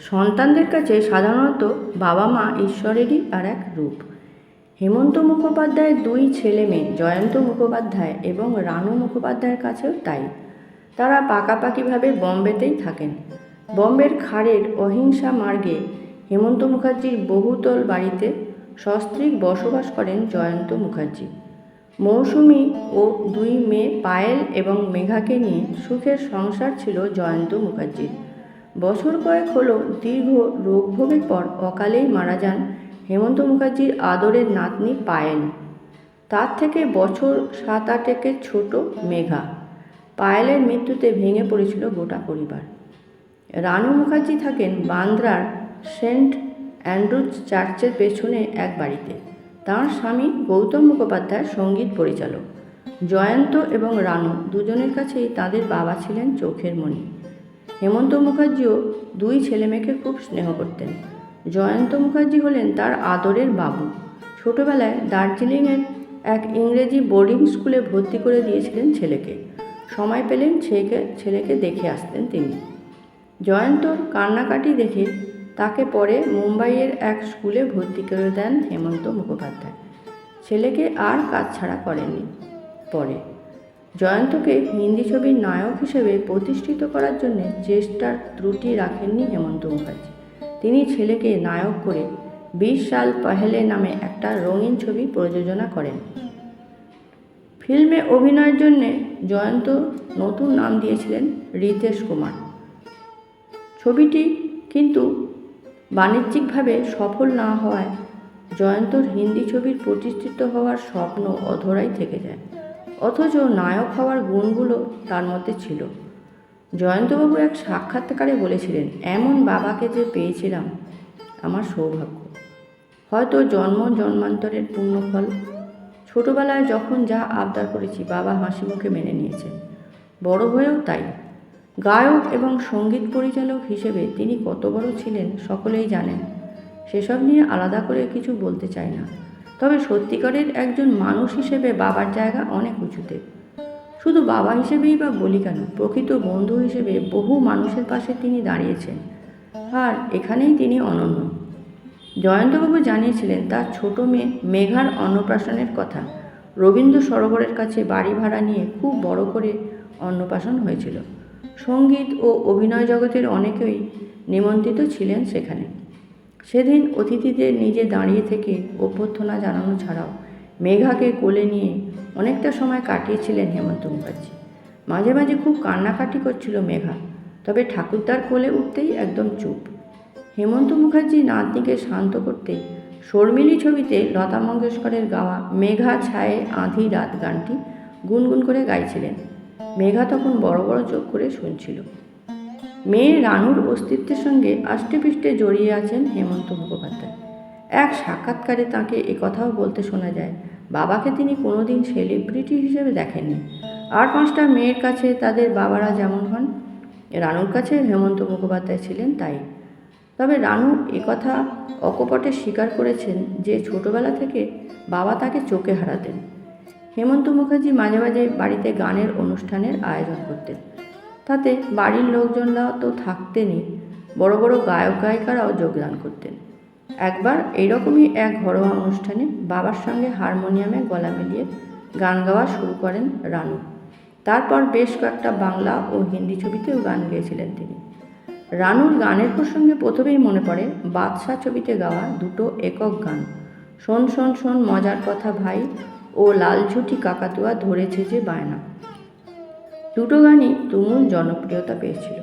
সন্তানদের কাছে সাধারণত বাবা মা ঈশ্বরেরই আর এক রূপ। হেমন্ত মুখোপাধ্যায়ের দুই ছেলে মেয়ে, জয়ন্ত মুখোপাধ্যায় এবং রানু মুখোপাধ্যায়ের কাছেও তাই। তারা পাকাপাকিভাবে বম্বেতেই থাকেন। বম্বের খাড়ের অহিংসা মার্গে হেমন্ত মুখার্জির বহুতল বাড়িতে সস্ত্রীক বসবাস করেন জয়ন্ত মুখার্জি। মৌসুমি ও দুই মেয়ে পায়েল এবং মেঘাকে নিয়ে সুখের সংসার ছিল জয়ন্ত মুখার্জির। বছর কয়েক হলো দীর্ঘ রোগভোগের পর অকালেই মারা যান হেমন্ত মুখার্জির আদরের নাতনি পায়েল। তার থেকে বছর সাত আটেকের ছোট মেঘা। পায়েলের মৃত্যুতে ভেঙে পড়েছিল গোটা পরিবার। রানু মুখার্জি থাকেন বান্দ্রার সেন্ট অ্যান্ড্রুজ চার্চের পেছনে এক বাড়িতে। তাঁর স্বামী গৌতম মুখোপাধ্যায় সংগীত পরিচালক। জয়ন্ত এবং রানু দুজনের কাছেই তাদের বাবা ছিলেন চোখের মণি। হেমন্ত মুখার্জিও দুই ছেলেমেয়েকে খুব স্নেহ করতেন। জয়ন্ত মুখার্জি হলেন তার আদরের বাবু। ছোটবেলায় দার্জিলিংয়ের এক ইংরেজি বোর্ডিং স্কুলে ভর্তি করে দিয়েছিলেন ছেলেকে। সময় পেলেন ছেলেকে ছেলেকে দেখে আসতেন তিনি। জয়ন্তর কান্নাকাটি দেখে তাকে পরে মুম্বাইয়ের এক স্কুলে ভর্তি করে দেন হেমন্ত মুখোপাধ্যায়। ছেলেকে আর কাজ ছাড়া করেননি পরে। জয়ন্তকে হিন্দি ছবির নায়ক হিসেবে প্রতিষ্ঠিত করার জন্য চেষ্টার ত্রুটি রাখেননি হেমন্ত মুখার্জি। তিনি ছেলেকে নায়ক করে বিশ সাল পহেলে নামে একটা রঙিন ছবি প্রযোজনা করেন। ফিল্মে অভিনয়ের জন্যে জয়ন্ত নতুন নাম দিয়েছিলেন রিতেশ কুমার। ছবিটি কিন্তু বাণিজ্যিকভাবে সফল না হওয়ায় জয়ন্তর হিন্দি ছবির প্রতিষ্ঠিত হওয়ার স্বপ্ন অধরাই থেকে যায়। অথচ নায়ক হওয়ার গুণগুলো তার মধ্যে ছিল। জয়ন্তবাবু এক সাক্ষাৎকারে বলেছিলেন, এমন বাবাকে যে পেয়েছিলাম, আমার সৌভাগ্য। হয়তো জন্ম জন্মান্তরের পুণ্যফল ছোটবেলায় যখন যা আবদার করেছি, বাবা হাসি মুখে মেনে নিয়েছেন। বড় হয়েও তাই। গায়ক এবং সংগীত পরিচালক হিসেবে তিনি কত বড় ছিলেন, সকলেই জানেন। সেসব নিয়ে আলাদা করে কিছু বলতে চাই না। তবে সত্যিকারের একজন মানুষ হিসেবে বাবার জায়গা অনেক উঁচুতে। শুধু বাবা হিসেবেই বা বলি কেন, প্রকৃত বন্ধু হিসেবে বহু মানুষের পাশে তিনি দাঁড়িয়েছেন। আর এখানেই তিনি অনন্য। জয়ন্তবাবু জানিয়েছিলেন তার ছোট মেয়ে মেঘার অন্নপ্রাশনের কথা। রবীন্দ্র সরোবরের কাছে বাড়ি ভাড়া নিয়ে খুব বড় করে অন্নপ্রাশন হয়েছিল। সংগীত ও অভিনয় জগতের অনেকেই নিমন্ত্রিত ছিলেন সেখানে। সেদিন অতিথিদের নিজে দাঁড়িয়ে থেকে অভ্যর্থনা জানানো ছাড়াও মেঘাকে কোলে নিয়ে অনেকটা সময় কাটিয়েছিলেন হেমন্ত মুখার্জি। মাঝে মাঝে খুব কান্নাকাটি করছিল মেঘা, তবে ঠাকুরদার কোলে উঠতেই একদম চুপ। হেমন্ত মুখার্জি নাতনিকে শান্ত করতে শর্মিলি ছবিতে লতা মঙ্গেশকরের গাওয়া মেঘা ছায়ে আঁধি রাত গানটি গুনগুন করে গাইছিলেন। মেঘা তখন বড় বড় চোখ করে শুনছিল। মেয়ে রানুর অস্তিত্বের সঙ্গে আষ্টেপৃষ্টে জড়িয়ে আছেন হেমন্ত মুখোপাধ্যায়। এক সাক্ষাৎকারে তাকে একথাও বলতে শোনা যায়, বাবাকে তিনি কোনোদিন সেলিব্রিটি হিসেবে দেখেননি। আর পাঁচটা মেয়ের কাছে তাদের বাবারা যেমন হন, রানুর কাছে হেমন্ত মুখোপাধ্যায় ছিলেন তাই। তবে রানু একথা অকপটে স্বীকার করেছেন যে ছোটবেলা থেকে বাবা তাকে চোখে হারাতেন। হেমন্ত মুখার্জি মাঝে মাঝে বাড়িতে গানের অনুষ্ঠানের আয়োজন করতেন। তাতে বাড়ির লোকজনরা তো থাকতেনই। বড় বড় গায়ক গায়িকারাও যোগদান করতেন। একবার এইরকমই এক ঘরোয়া অনুষ্ঠানে বাবার সঙ্গে হারমোনিয়ামে গলা মিলিয়ে গান গাওয়া শুরু করেন রানু। তারপর বেশ কয়েকটা বাংলা ও হিন্দি ছবিতেও গান গেয়েছিলেন তিনি। রানুর গানের প্রসঙ্গে প্রথমেই মনে পড়ে, বাদশাহ ছবিতে গাওয়া দুটো একক গান। শোন শোন শোন, মজার কথা ভাই, ও লালঝুটি কাকাতুয়া ধরেছে যে বায়না। দুটো গানই তুমুল জনপ্রিয়তা পেয়েছিল।